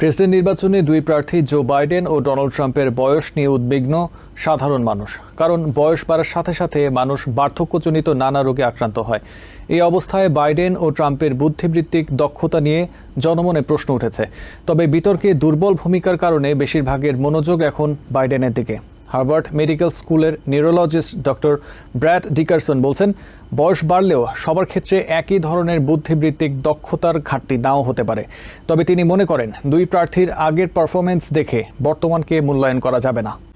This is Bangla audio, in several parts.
প্রেসিডেন্ট নির্বাচনে দুই প্রার্থী জো বাইডেন ও ডোনাল্ড ট্রাম্পের বয়স নিয়ে উদ্বিগ্ন সাধারণ মানুষ। কারণ বয়স বাড়ার সাথে সাথে মানুষ বার্ধক্যজনিত নানা রোগে আক্রান্ত হয়। এই অবস্থায় বাইডেন ও ট্রাম্পের বুদ্ধিবৃত্তিক দক্ষতা নিয়ে জনমনে প্রশ্ন উঠেছে। তবে বিতর্কে দুর্বল ভূমিকার কারণে বেশিরভাগের মনোযোগ এখন বাইডেনের দিকে। হার্ভার্ড মেডিকেল স্কুলের নিউরোলজিস্ট ডক্টর ব্র্যাড ডিকারসন বলছেন বয়স বাড়লেও সবার ক্ষেত্রে একই ধরনের বুদ্ধিবৃত্তিক দক্ষতার ঘাটতি নাও হতে পারে। তবে তিনি মনে করেন, দুই প্রার্থীর আগের পারফরমেন্স দেখে বর্তমানকে মূল্যায়ন করা যাবে না।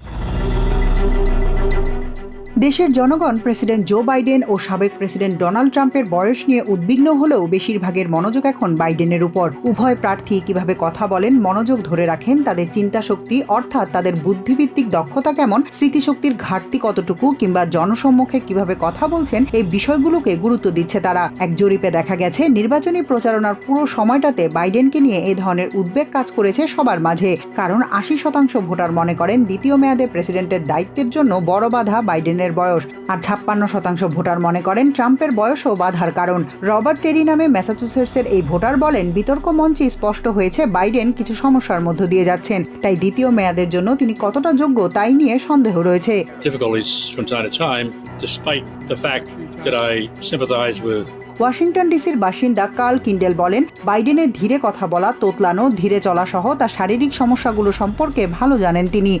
দেশের জনগণ প্রেসিডেন্ট জো বাইডেন ও সাবেক প্রেসিডেন্ট ডোনাল্ড ট্রাম্পের বয়স নিয়ে উদ্বিগ্ন হলেও বেশিরভাগের মনোযোগ এখন বাইডেনের উপর। উভয় প্রার্থী কীভাবে কথা বলেন, মনোযোগ ধরে রাখেন, তাদের চিন্তা শক্তি অর্থাৎ তাদের বুদ্ধিভিত্তিক দক্ষতা কেমন, স্মৃতিশক্তির ঘাটতি কতটুকু কিংবা জনসম্মুখে কীভাবে কথা বলছেন, এই বিষয়গুলোকে গুরুত্ব দিচ্ছে তারা। এক জরিপে দেখা গেছে, নির্বাচনী প্রচারণার পুরো সময়টাতে বাইডেনকে নিয়ে এ ধরনের উদ্বেগ কাজ করেছে সবার মাঝে। কারণ আশি শতাংশ ভোটার মনে করেন, দ্বিতীয় মেয়াদে প্রেসিডেন্টের দায়িত্বের জন্য বড় বাধা বাইডেনের বয়স আর ছাপ্পান্ন শতাংশ ভোটার মনে করেন ট্রাম্পের বয়সও বাধার কারণ। রবার্ট টেরি নামে ম্যাসাচুসেটসের এই ভোটার বলেন বিতর্ক মঞ্চে স্পষ্ট হয়েছে বাইডেন কিছু সমস্যার মধ্য দিয়ে যাচ্ছেন। তাই দ্বিতীয় মেয়াদের জন্য তিনি কতটা যোগ্য তাই নিয়ে সন্দেহ রয়েছে। ওয়াশিংটন ডিসির বাসিন্দা কার্ল কিন্ডেল বলেন বাইডেনের ধীরে কথা বলা তোতলানো ধীরে চলা সহ তার শারীরিক সমস্যাগুলো সম্পর্কে ভালো জানেন তিনি।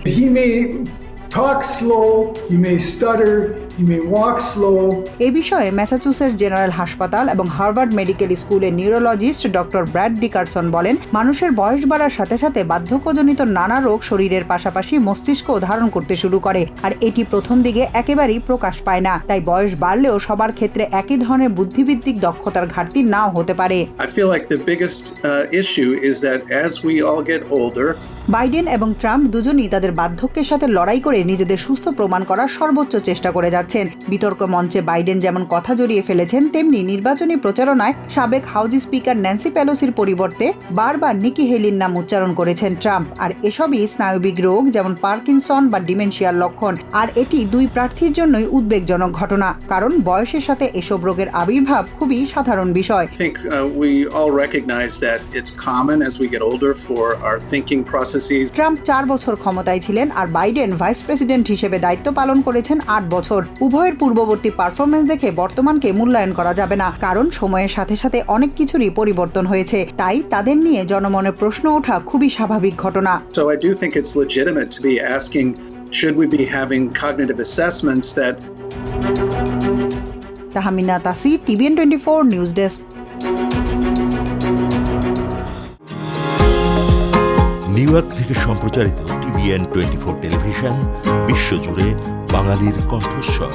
Talk slow, you may stutter, he may walk slow, এ বিষয়ে ম্যাসাচুসেটস জেনারেল হাসপাতাল এবং হার্ভার্ড মেডিকেল স্কুলের নিউরোলজিস্ট ডক্টর ব্র্যাড ডিকারসন বলেন মানুষের বয়স বাড়ার সাথে সাথে বার্ধক্যজনিত নানা রোগ শরীরের পাশাপাশি মস্তিষ্কও ধারণ করতে শুরু করে আর এটি প্রথম দিকে একেবারেই প্রকাশ পায় না। তাই বয়স বাড়লেও সবার ক্ষেত্রে একই ধরনের বুদ্ধিভিত্তিক দক্ষতার ঘাটতি নাও হতে পারে। Uh, বাইডেন এবং ট্রাম্প দুজনই তাদের বার্ধক্যের সাথে লড়াই করে নিজেদের সুস্থ প্রমাণ করার সর্বোচ্চ চেষ্টা করে যাচ্ছেন বিতর্ক মঞ্চে বাইডেন যেমন কথা জড়িয়ে ফেলেছেন তেমনি নির্বাচনী প্রচারণায় সাবেক হাউজ স্পিকার ন্যান্সি প্যালোসির পরিবর্তে বারবার নিকি হেলির নাম উচ্চারণ করেছেন ট্রাম্প। আর এসবই স্নায়বিক রোগ যেমন পার্কিনসন বা ডিমেনশিয়ার লক্ষণ। আর এটি দুই প্রার্থীর জন্যই উদ্বেগজনক ঘটনা কারণ বয়সের সাথে এসব রোগের আবির্ভাব খুবই সাধারণ বিষয়। Uh, ট্রাম্প চার বছর ক্ষমতায় ছিলেন আর বাইডেন ভাইস প্রেসিডেন্ট হিসেবে দায়িত্ব পালন করেছেন আট বছর। উভয়ের পূর্ববর্তী পারফরমেন্স দেখে বর্তমানকে মূল্যায়ন করা যাবে না। কারণ সময়ের সাথে সাথে অনেক কিছুরই পরিবর্তন হয়েছে। তাই তাদের নিয়ে জনমনে প্রশ্ন ওঠা খুবই স্বাভাবিক ঘটনা। So I do think it's legitimate to be asking should we be having cognitive assessments that Tahmina Tasi TVN twenty four news desk New York থেকে সম্প্রচারিত টিভিএন টোয়েন্টি ফোর টেলিভিশন বিশ্বজুড়ে বাঙালির কণ্ঠস্বর।